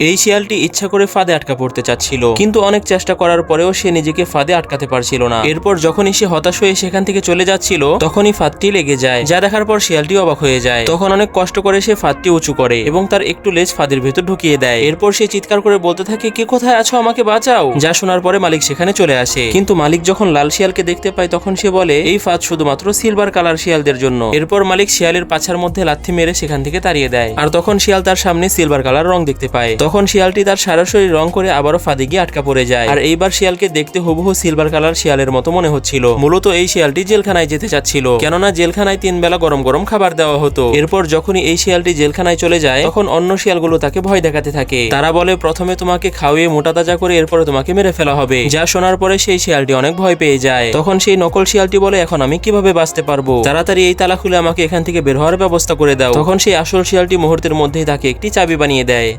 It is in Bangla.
এই শিয়ালটি ইচ্ছা করে ফাঁদে আটকা পড়তে চাচ্ছিল, কিন্তু অনেক চেষ্টা করার পরেও সে নিজেকে ফাঁদে আটকাতে পারছিল না। এরপর যখনই সে হতাশ হয়ে সেখান থেকে চলে যাচ্ছিল, তখনই ফাঁদটি লেগে যায়, যা দেখার পর শিয়ালটি অবাক হয়ে যায়। তখন অনেক কষ্ট করে সে ফাঁদটি উঁচু করে এবং তার একটু লেজ ফাঁদের ভেতর ঢুকিয়ে দেয়। এরপর সে চিৎকার করে বলতে থাকে, কে কোথায় আছো? আমাকে বাঁচাও! যা শোনার পরে মালিক সেখানে চলে আসে। কিন্তু মালিক যখন লাল শিয়ালকে দেখতে পায়, তখন সে বলে, এই ফাঁদ শুধুমাত্র সিলভার কালার শিয়ালদের জন্য। এরপর মালিক শিয়ালের পাছার মধ্যে লাথি মেরে সেখান থেকে তাড়িয়ে দেয়। আর তখন শিয়াল তার সামনে সিলভার কালার রং দেখতে পায়। তখন শিয়ালটি তার সরাসরি রং করে আবারও ফাঁদে গিয়ে আটকা পড়ে যায়। আর এইবার শিয়ালকে দেখতে হুবহু সিলভার কালার শিয়ালের মতো মনে হচ্ছিল। মূলত এই শিয়ালটি জেলখানায় যেতে চাচ্ছিল। কেননা জেলখানায় তিন বেলা গরম গরম খাবার দেওয়া হতো। এরপর যখনই এই শিয়ালটি জেলখানায় চলে যায়, তখন অন্য শিয়ালগুলো তাকে ভয় দেখাতে থাকে। তারা বলে, প্রথমে তোমাকে খাওয়িয়ে মোটা তাজা করে এরপরে তোমাকে মেরে ফেলা হবে। যা শোনার পরে সেই শিয়ালটি অনেক ভয় পেয়ে যায়। তখন সেই নকল শিয়ালটি বলে, এখন আমি কীভাবে বাঁচতে পারব? তাড়াতাড়ি এই তালা খুলে আমাকে এখান থেকে বের হওয়ার ব্যবস্থা করে দাও। তখন সেই আসল শিয়ালটি মুহূর্তের মধ্যেই তাকে একটি চাবি বানিয়ে দেয়।